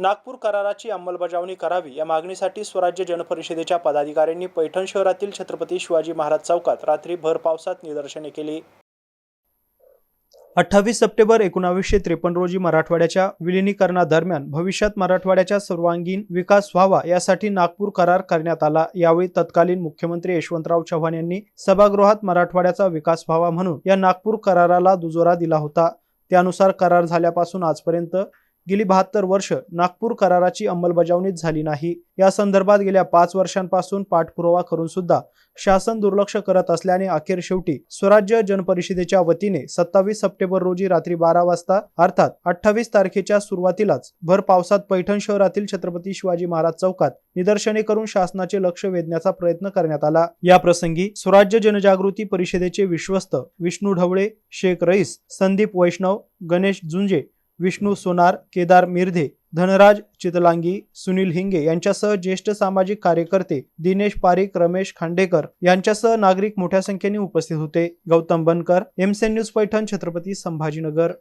नागपूर कराराची अंमलबजावणी करावी या मागणीसाठी स्वराज्य जनपरिषदेच्या पदाधिकाऱ्यांनी पैठण शहरातील छत्रपती शिवाजी महाराज चौकात रात्री भर पावसात निदर्शने केली. अठ्ठावीस सप्टेंबर एकोणावीसशे त्रेपन्न रोजी मराठवाड्याच्या विलिनीकरणादरम्यान भविष्यात मराठवाड्याचा सर्वांगीण विकास व्हावा यासाठी नागपूर करार करण्यात आला. यावेळी तत्कालीन मुख्यमंत्री यशवंतराव चव्हाण यांनी सभागृहात मराठवाड्याचा विकास व्हावा म्हणून या नागपूर कराराला दुजोरा दिला होता. त्यानुसार करार झाल्यापासून आजपर्यंत गेली बहात्तर वर्ष नागपूर कराराची अंमलबजावणीच झाली नाही. या संदर्भात गेल्या पाच वर्षांपासून पाठपुरावा करून सुद्धा शासन दुर्लक्ष करत असल्याने अखेर शेवटी स्वराज्य जनपरिषदेच्या वतीने सत्तावीस सप्टेंबर रोजी रात्री बारा वाजता अर्थात अठ्ठावीस तारखेच्या सुरुवातीलाच भर पावसात पैठण शहरातील छत्रपती शिवाजी महाराज चौकात निदर्शने करून शासनाचे लक्ष वेधण्याचा प्रयत्न करण्यात आला. या प्रसंगी स्वराज्य जनजागृती परिषदेचे विश्वस्त विष्णू ढवळे शेख रईस संदीप वैष्णव गणेश जुंजे विष्णू सोनार केदार मिर्धे धनराज चितलांगी सुनील हिंगे यांच्यासह ज्येष्ठ सामाजिक कार्यकर्ते दिनेश पारिक रमेश खांडेकर यांच्यासह नागरिक मोठ्या संख्येने उपस्थित होते. Gautam Bankar MCN news Paithan Chhatrapati Sambhajinagar.